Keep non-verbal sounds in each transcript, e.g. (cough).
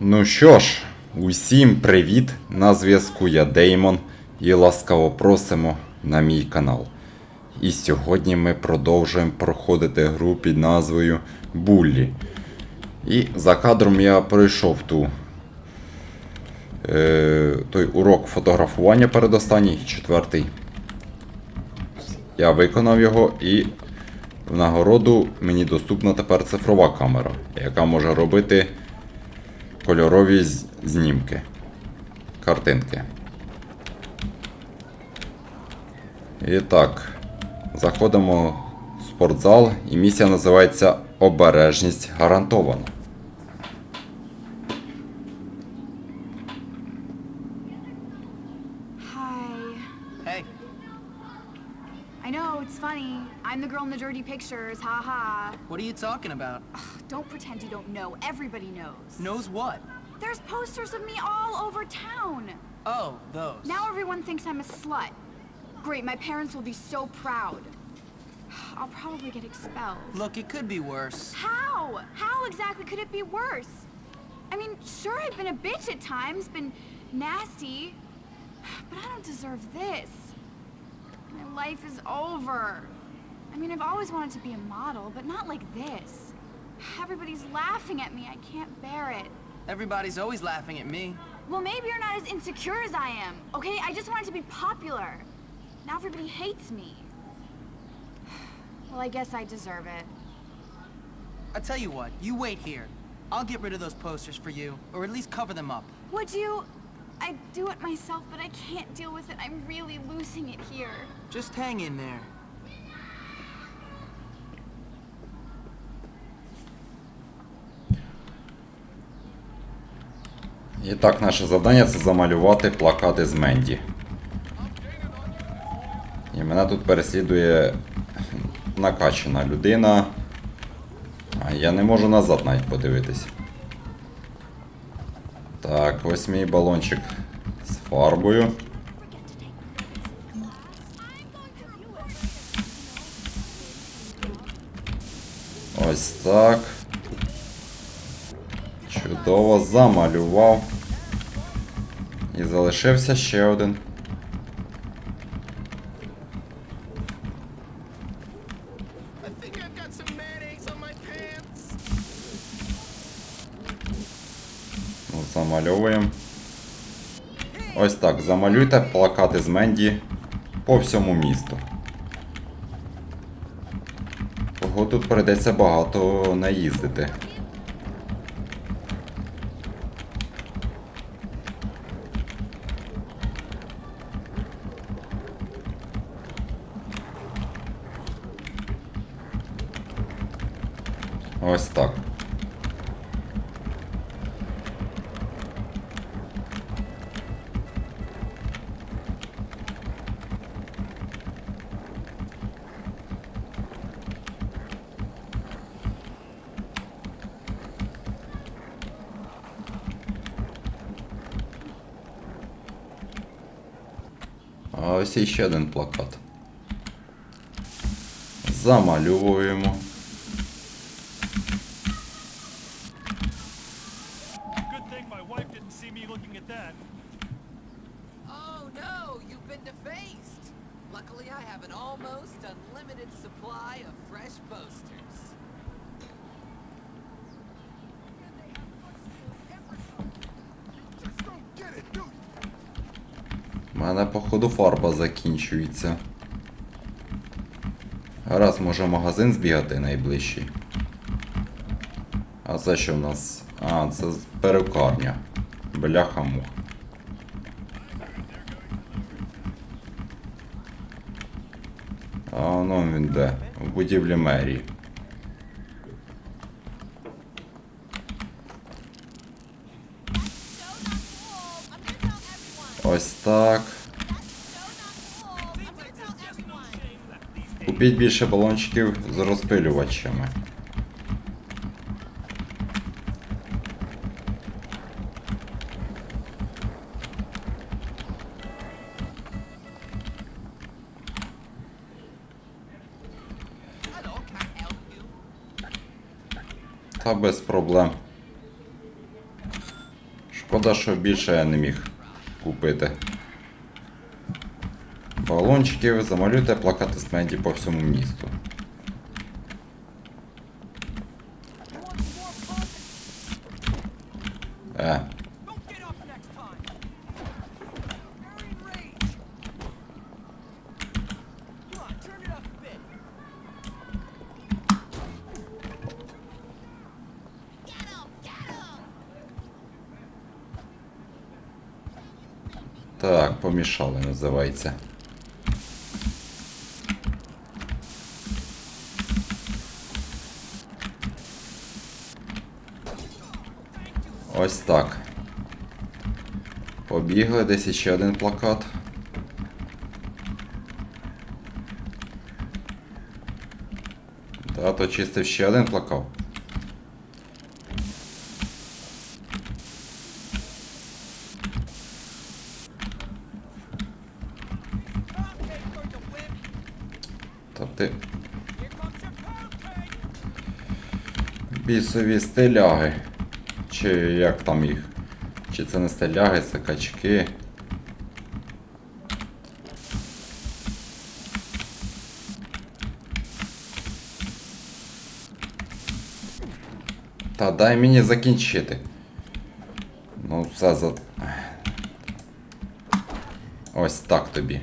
Ну що ж, усім привіт! На зв'язку я Деймон і ласкаво просимо на мій канал. І сьогодні ми продовжуємо проходити гру під назвою Буллі. І за кадром я пройшов ту, е, той урок фотографування передостанній, четвертий. Я виконав його і в нагороду мені доступна тепер цифрова камера, яка може робити кольорові знімки. Картинки. І так, заходимо в спортзал, і місія називається Обережність гарантована. The girl in the dirty pictures, haha. what are you talking about? Don't pretend you don't know. Everybody knows. Knows what? There's posters of me all over town. Oh, those. Now everyone thinks I'm a slut. Great, my parents will be so proud. (sighs) I'll probably get expelled. Look, it could be worse. How? How exactly could it be worse? I mean, sure, I've been a bitch at times, been nasty, (sighs) but I don't deserve this. My life is over. I mean, I've always wanted to be a model, but not like this. Everybody's laughing at me. I can't bear it. Everybody's always laughing at me. Well, maybe you're not as insecure as I am, okay? I just wanted to be popular. Now everybody hates me. (sighs) Well, I guess I deserve it. I tell you what, you wait here. I'll get rid of those posters for you, or at least cover them up. Would you? I'd do it myself, but I can't deal with it. I'm really losing it here. Just hang in there. І так, наше завдання це замалювати плакати з Менді. І мене тут переслідує накачана людина. А я не можу назад навіть подивитись. Так, ось мій балончик з фарбою. Ось так. Чудово замалював. І залишився ще один. Ну, замальовуємо. Ось так, замалюйте плакати з Менді по всьому місту. Кого тут прийдеться багато не Ось так. А ось іще один плакат. Замальовуємо. Almost unlimited supply of fresh dude. У мене, походу, фарба закінчується. Раз, може магазин збігати найближчий. А це що в нас? А, це перукарня. Бляха мух. А воно він де? В будівлі мерії. Ось так. Купіть більше балончиків з розпилювачами. Та без проблем. Шкода, що більше я не міг купити. Балончиків замалюйте плакати з Менді по всьому місту. Е, так, помішали, називається. Ось так. Побігли, десь іще один плакат. Тато чистив ще один плакат. Ти бісові стиляги. Чи як там їх? Чи це не стиляги, це качки. Та дай мені закінчити. Ну, все за. Ось так тобі.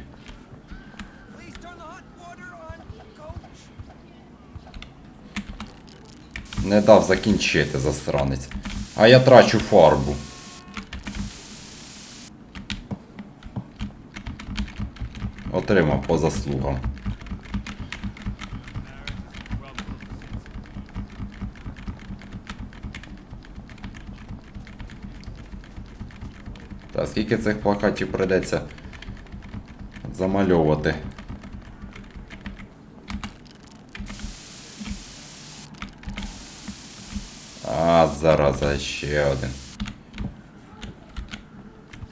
Не дав закінчити, засранець. А я трачу фарбу. Отримав по заслугам. Та скільки цих плакатів прийдеться замальовувати? А, зараза, ще один.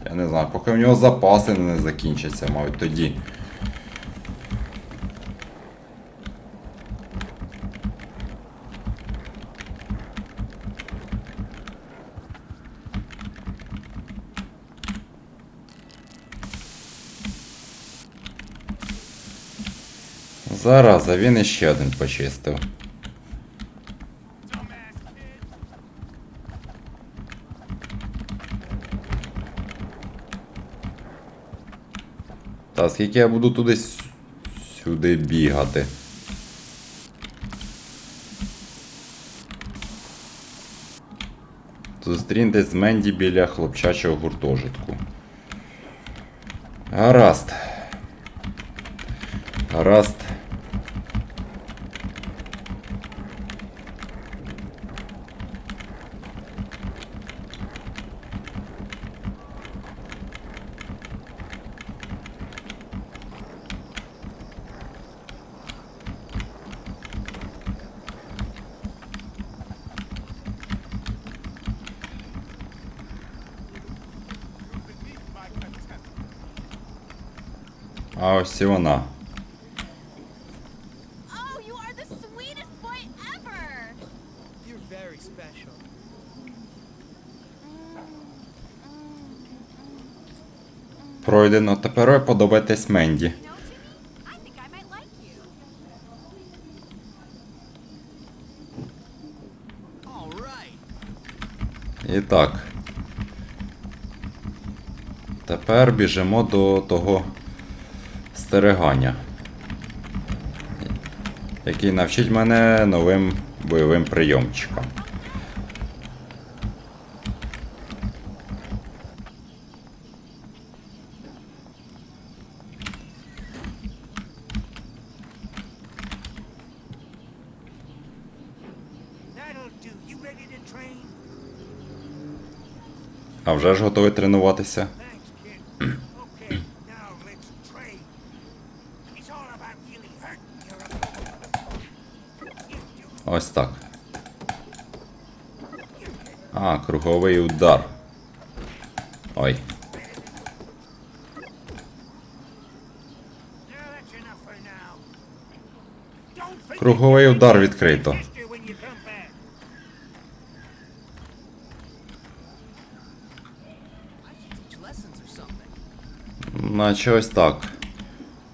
Я не знаю, поки в нього запаси не закінчаться, мабуть, тоді. Зараза, він іще один почистив. Та скільки я буду туди сюди бігати? Зустріньтесь з Менді біля хлопчачого гуртожитку. Гаразд. Гаразд. А ось і вона. Oh. Пройдено. Тепер ви подобаєтесь Менді. І так. Тепер біжимо до того стерегання. Який навчить мене новим бойовим прийомчикам. А вже ж готовий тренуватися. Ось так. А, круговий удар. Ой. Круговий удар відкрито. Наче ось так.